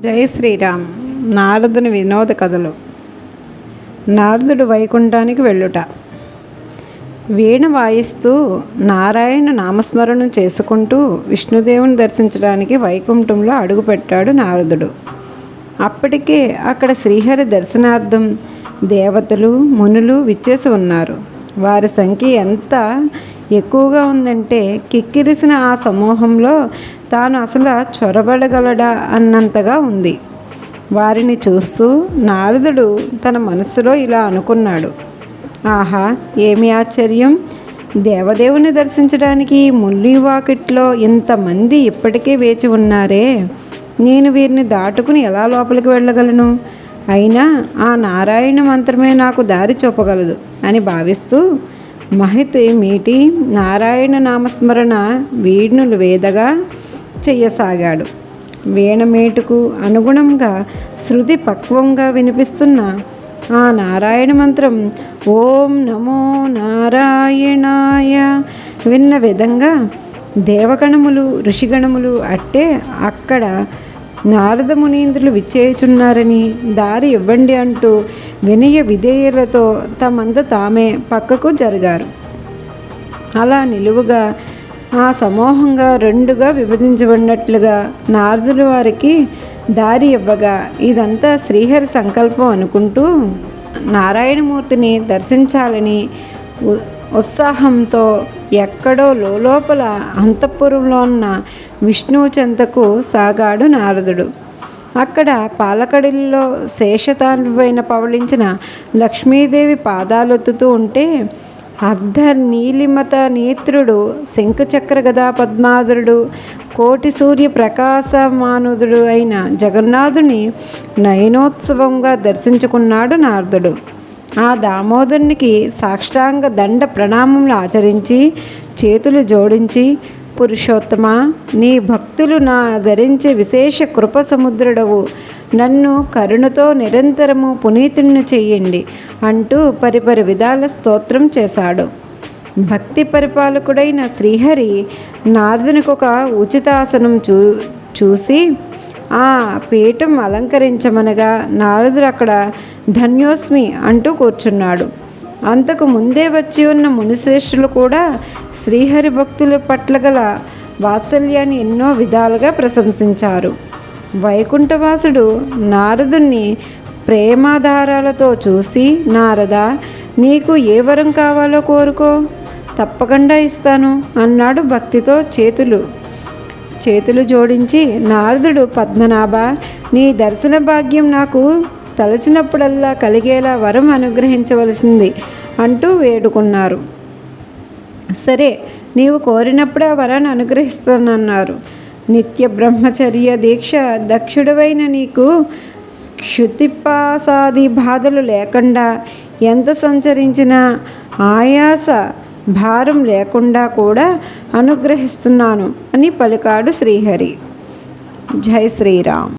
జై శ్రీరామ్. నారదుని వినోద కథలు. నారదుడు వైకుంఠానికి వెళ్ళుట. వీణ వాయిస్తూ నారాయణ నామస్మరణం చేసుకుంటూ విష్ణుదేవుని దర్శించడానికి వైకుంఠంలో అడుగుపెట్టాడు నారదుడు. అప్పటికే అక్కడ శ్రీహరి దర్శనార్థం దేవతలు మునులు విచ్చేసి ఉన్నారు. వారి సంఖ్య ఎంత? ఎక్కువగా ఉందంటే కిక్కిరిసిన ఆ సమూహంలో తాను అసలు చొరబడగలడా అన్నంతగా ఉంది. వారిని చూస్తూ నారదుడు తన మనస్సులో ఇలా అనుకున్నాడు. ఆహా ఏమి ఆశ్చర్యం! దేవదేవుని దర్శించడానికి ముల్లివాకిట్లో ఇంతమంది ఇప్పటికే వేచి ఉన్నారే. నేను వీరిని దాటుకుని ఎలా లోపలికి వెళ్ళగలను? అయినా ఆ నారాయణ మంత్రమే నాకు దారి చూపగలదు అని భావిస్తూ మహితి మీటి నారాయణ నామస్మరణ వీణులు వేదగా చెయ్యసాగాడు. వీణమేటుకు అనుగుణంగా శృతి పక్వంగా వినిపిస్తున్న ఆ నారాయణ మంత్రం ఓం నమో నారాయణాయ విన్న విధంగా దేవగణములు ఋషిగణములు అట్టే అక్కడ నారద మునీంద్రులు విచ్చేయుచున్నారని దారి ఇవ్వండి అంటూ వినయ విధేయులతో తమంత తామే పక్కకు జరిగారు. అలా నిలువుగా ఆ సమూహంగా రెండుగా విభజించబడినట్లుగా నారదుల వారికి దారి ఇవ్వగా ఇదంతా శ్రీహరి సంకల్పం అనుకుంటూ నారాయణమూర్తిని దర్శించాలని ఉత్సాహంతో ఎక్కడో లోపల అంతఃపురంలో ఉన్న విష్ణువు చెంతకు సాగాడు నారదుడు. అక్కడ పాలకడిల్లో శేషతాన్పైన పవళించిన లక్ష్మీదేవి పాదాలొత్తుతూ ఉంటే అర్ధ నీలిమత నేత్రుడు శంఖచక్ర గదా పద్మాధరుడు కోటి సూర్య ప్రకాశమానుదుడు అయిన జగన్నాథుని నయనోత్సవంగా దర్శించుకున్నాడు నారదుడు. ఆ దామోదరునికి సాష్టాంగ దండ ప్రణామములు ఆచరించి చేతులు జోడించి పురుషోత్తమ నీ భక్తులు నా ధరించే విశేష కృప సముద్రుడవు. నన్ను కరుణతో నిరంతరము పునీతుణ్ణి చెయ్యండి అంటూ పరిపరి విధాల స్తోత్రం చేశాడు. భక్తి పరిపాలకుడైన శ్రీహరి నారదునికి ఒక ఉచితాసనం చూ చూసి ఆ పీఠం అలంకరించమనగా నారదుడు అక్కడ ధన్యోస్మి అంటూ కూర్చున్నాడు. అంతకు ముందే వచ్చి ఉన్న మునిశ్రేష్ఠులు కూడా శ్రీహరి భక్తుల పట్ల గల వాత్సల్యాన్ని ఎన్నో విధాలుగా ప్రశంసించారు. వైకుంఠవాసుడు నారదుణ్ణి ప్రేమాధారాలతో చూసి నారద నీకు ఏ వరం కావాలో కోరుకో తప్పకుండా ఇస్తాను అన్నాడు భక్తితో చేతులు చేతులు జోడించి నారదుడు పద్మనాభ నీ దర్శన భాగ్యం నాకు తలచినప్పుడల్లా కలిగేలా వరం అనుగ్రహించవలసింది అంటూ వేడుకున్నారు. సరే నీవు కోరినప్పుడే ఆ వరాన్ని అనుగ్రహిస్తానన్నారు. నిత్య బ్రహ్మచర్య దీక్ష దక్షుడవైన నీకు క్షుతిపాసాది బాధలు లేకుండా ఎంత సంచరించినా ఆయాస భారం లేకుండా కూడా అనుగ్రహిస్తున్నాను అని పలికాడు శ్రీహరి. జై శ్రీరామ్.